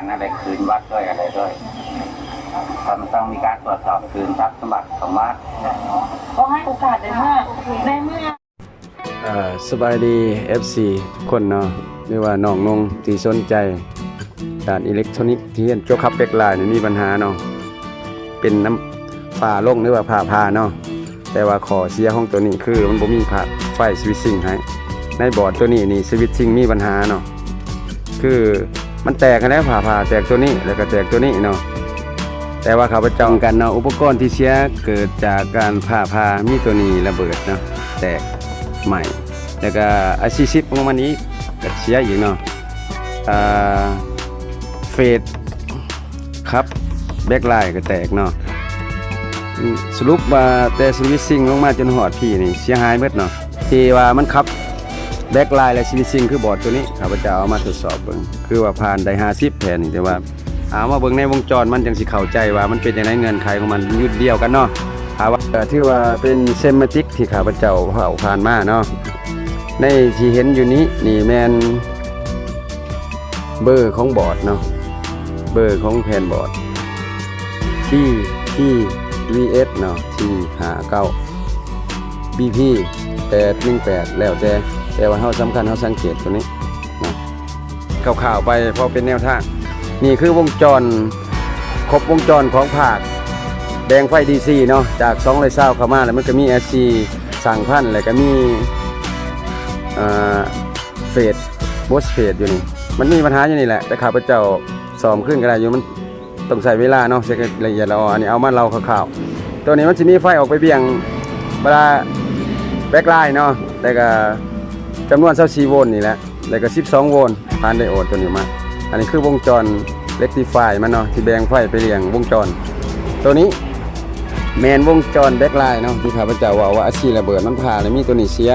การอะไรคืนวัดด้วยอะไรด้วยก็มันต้องมีการตรวจสอบคืนทรัพย์สมบัติของวัดก็ให้โอกาสในเมื่อในเมื่ออ่าสบายดี FC ทุกคนเนาะไม่ว่าน้องนงที่สนใจด้านอิเล็กทรอนิกส์ที่เห็นโจกคับเป็กลายนี่มีปัญหาเนาะเป็นน้ำฝ่าลงหรือว่าผ่าพาเนาะแต่ว่าขอเสียของตัวนี้คือมันบ่มีผ่าไฟสวิตชิ่งให้ในบอร์ดตัวนี้นี่สวิตชิ่งมีปัญหาเนาะคือ มันแตกกันแล้วผ่าพาแตกตัวนี้แล้วก็แตกตัวนี้เนาะแต่ว่าเขาไปจองกันเนาะอุปกรณ์ที่เสียเกิดจากการผ่าพามีตัวนี้ระเบิดเนาะแตกใหม่ แล้วก็อาชีพของมันนี้ก็เสียอีกเนาะอ่าเฟดครับแบ็คไลน์ก็แตกเนาะสรุปว่าแต่สวิตซิ่งลงมาจนหอดพี่นี่เสียหายเบิดเนาะที่ว่ามันขับ แบ็คลน์และสวิตซิงคือบอร์ดตัวนี้ข้าพเจ้าเอามาทดสอบเบิ่งคือว่าผ่านได้50แผ่นแต่ว่าเอามาเบิ่งในวงจรมันจังสิเข้าใจว่ามันเป็นจังไดเงื่อนไขของมันยุดเดียวกันเนาะถาว่าเอ่อที่ว่าเป็นเซมมาติกที่ข้าพเจ้าเผาผ่านมาเนาะในที่เห็นอยู่นี้นี่แมนเบอร์ของบอร์ดเนาะเบอร์ของแผ่นบอร์ดที่ที่ VS เนาะที่หาเก้า BP แปดหนึ่งแปดแล้วแต่ แต่ว่าเขาสำคัญเขาสังเกตตัวนี้นะข่าวๆไปเพราะเป็นแนวทาง นี่คือวงจรครบวงจรของภาคแดงไฟดีซีเนาะจาก2เลยเศร้าเข้ามาแล้วมันก็มี SC สั่งพันแล้วก็มีอ่าเฟดบสเฟดอยู่นี่มันมีปัญหาอยู่นี่แหละแต่ข้าพเจ้าสอมขึ้นก็ได้อยู่มันต้องใส่เวลาเนาะเช็คละเอียดละอออันนี้เอามาเราข่าวๆตัวนี้มันจะมีไฟออกไปเบี่ยงเวลาแบ็คไลน์เนาะแต่ก็ จำนวน24โวลต์นี่แหละแล้วก็ 12 โวลต์ผ่านไดโอดตัวนี้มา อันนี้คือวงจรเ e กติฟายมันเนาะที่แบ่งไฟไปเรียงวงจร ตัวนี้แมนวงจรแบ็คไลน์เนาะที่ข้าพเจ้าว่าว่าอาชีระเบิดมันผ่าแล้วมีตัวนี้เสีย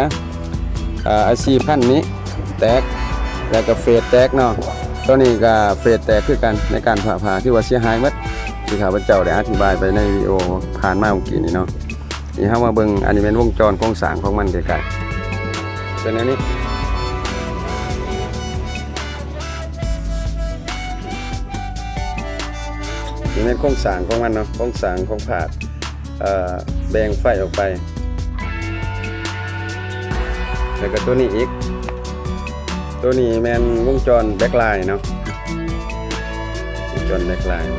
อาชีพันนี้แตกแล้วก็เฟสแตกเนาะตัวนี้ก็เฟสแตกคือกันในการผ่าผ่าที่ว่าเสียหายหมดที่ข้าพเจ้าได้อธิบายไปในวิดีโอผ่านมาเมื่อกี้นี้เนาะนี่เฮามาเบิ่งอันนี้เป็นวงจรโครงสร้างของมันไกลๆ ตัวนี้นี่เป็นโครงสร้างของมันเนาะโครงสร้างของผาดแบ่งไฟออกไป แล้วก็ตัวนี้อีก ตัวนี้แมนวงจรแบ็คไลน์เนาะวงจรแบ็คไลน์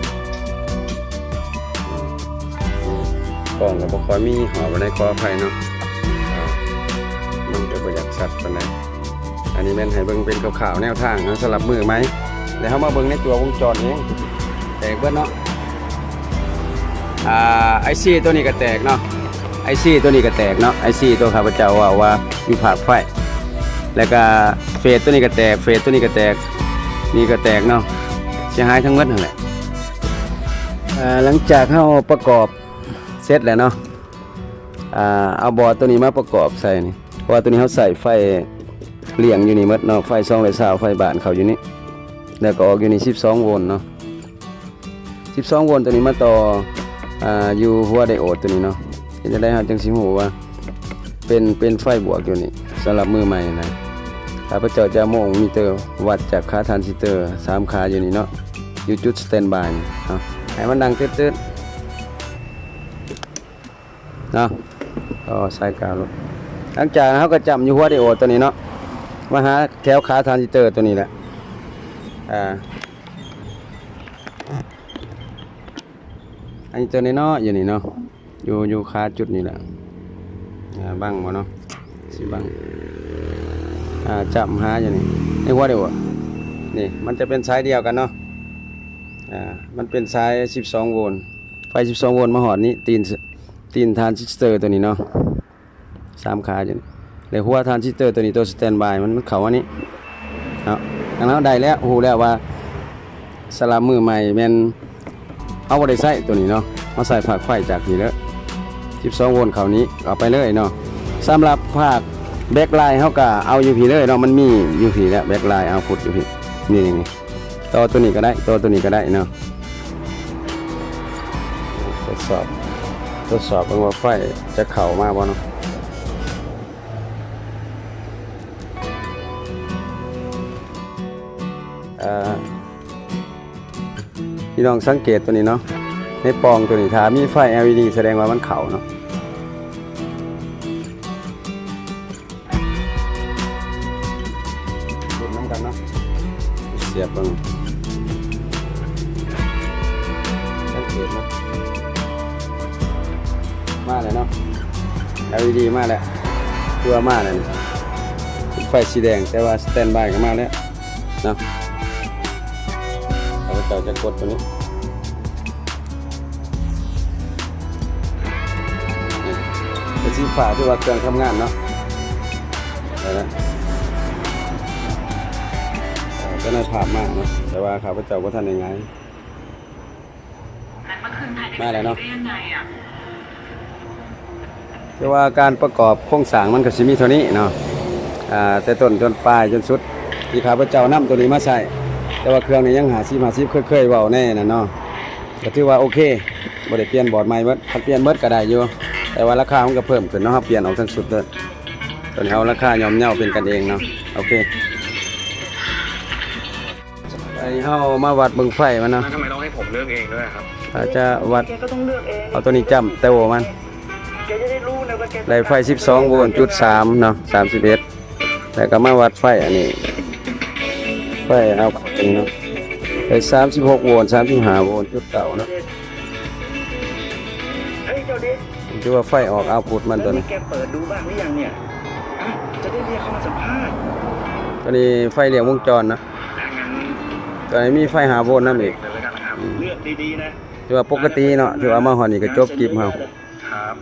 กล่องกับบคอยมีหอบันไดคอไฟเนาะ มก็ประหยัดสัตว์ปานใดอันนี้แม่นให้เบิ่งเป็นข่าวๆแนวทางนะสลับมือไหมแล้วเขามาเบิ่งในตัววงจรเองแตกเบิดเนาะอ่าไอซีตัวนี้ก็แตกเนาะไอซีตัวนี้ก็แตกเนาะไอซีตัวข้าพเจ้าว่าว่ามีผาดไฟแล้วก็เฟสตัวนี้ก็แตก เฟสตัวนี้ก็แตกนี่ก็แตกเนาะเสียหายทั้งหมดนั่นแหละหลังจากเข้าประกอบเสร็จแล้วเนาะอ่าเอาบอร์ดตัวนี้มาประกอบใส่นี่ เพราะว่าตัวนี้เขาใส่ไฟเลี้ยงอยู่นี่หมดเนาะไฟซองเลยสาวไฟบานเขาอยู่นี่แล้วก็ออกอยู่นี่12โวลต์เนาะ12โวลต์ตัวนี้มาต่ออ่าอยู่หัวไดโอดตัวนี้เนาะจะได้ครับจังสิหูว่าเป็นเป็นไฟบวกอยู่นี่สำหรับมือใหม่นะข้าพเจ้าจะโมงมิเตอร์วัดจากค่าทรานซิสเตอร์สามขาอยู่นี่เนาะอยู่จุดสแตนบายเอาให้มันดังตืดๆเนาะก็ใส่กาวลง หลังจากเขาก็จำอยู่หัวไดโอตัวนี้เนาะมาหาแถวขาทรานซิสเตอร์ตัวนี้แหละอ่าอันนี้ตัวนี้เนาะอยู่นี่เนาะอยู่อยู่คาจุดนี้แหละอ่าบังบ่เนาะสิบังอ่าจับหาอยู่นี่ในหัวเดียวอนี่มันจะเป็นสายเดียวกันเนาะอ่ามันเป็นสาย 12 โวลต์ไฟ 12 โวลต์มาหอดนี้ตีนตีนทานซิสเตอร์ตัวนี้เนาะ สามขาอยู่นี่แล้วหัวทรานซิสเตอร์ตัวนี้ตัวสแตนบายมันเขาอันนี้เนาะอันนั้นได้แล้วฮู้แล้วว่าสลับมือใหม่แม่นเอาบ่ได้ใส่ตัวนี้เนาะมาใส่ผักไฟจากนี่แล้ว12โวลต์เขานี้เอาไปเลยเนาะสำหรับภาคแบ็คไลน์เฮาก็เอาอยู่พีเลยเนาะมันมีอยู่พีแล้วแบ็คไลน์เอาพุดอยู่พีนี่นี่ต่อตัวนี้ก็ได้ต่อตัวนี้ก็ได้เนาะทดสอบทดสอบว่าไฟจะเข้ามาบ่เนาะ พี่น้องสังเกตตัวนี้เนาะในปองตัวนี้ถ้ามีไฟ LED แสดงว่ามันเขาเนาะดูน้ำกันเนาะเสียบเบิ่งสังเกตเนาะมาแล้วเนาะ LED มาแล้วตัวมาแล้วนี่ไฟสีแดงแต่ว่าสแตนบายก็มาแล้วเนาะ เราจะจะกดตัวนี้นี่เป็นสีฟ้าที่ว่าเครื่องทำงานเนาะได้แล้วเอ่อก็น่าถามมากเนาะแต่ว่าข้าพเจ้าก็ท่านยังไงมาแล้วเนาะแต่ว่าการประกอบโครงสร้างมันก็สิมีเท่านี้เนาะอ่าแต่ต้นจนปลายจนสุดที่ข้าพเจ้านำตัวนี้มาใช้ แต่ว่าเครื่องนี้ยังหาซีมาซีเคยๆเว้าแน่น่ะเนาะก็ถือว่าโอเคบ่ได้เปลี่ยนบอร์ดใหม่เบิดถ้าเปลี่ยนเบิดก็ได้อยู่ แต่ว่าราคามันก็เพิ่มขึ้นเนาะครับเปลี่ยนออกทั้งสุดเลยตัวนี้เอาราคาย่อมเยาเป็นกันเองเนาะโอเคไอ้เฮามาวัดเบิ่งไฟมันเนาะทำไมต้องให้ผมเลือกเองด้วยครับถ้าจะวัดแกก็ต้องเลือกเองเอาตัวนี้จ้ำเตโวมันแกจะได้รู้นะว่าแกไล่ไฟ 12โวลต์จุด3เนาะ31แต่ก็มาวัดไฟอันนี้ ไฟเอาเองเนาะไอ้36โวลต์35โวลต์จุดเก่าเนาะเฮ้ยเจ้าดิผมคิดว่าไฟออกเอาพุทมันตัวนี่นี้แกเปิดดูบ้างหรือยังเนี่ยอะจะได้เรียกเขามาสัมภาษณ์ตัวนี้ไฟเลี้ยงวงจรนะงั้นตัวนี้มีไฟหาโวลต์นำอีกเลยแล้วกันนะครับเลือกดีๆนะถือว่าปกติเนาะถือว่ามาฮอดนี่ก็จบคลิปเฮาครับ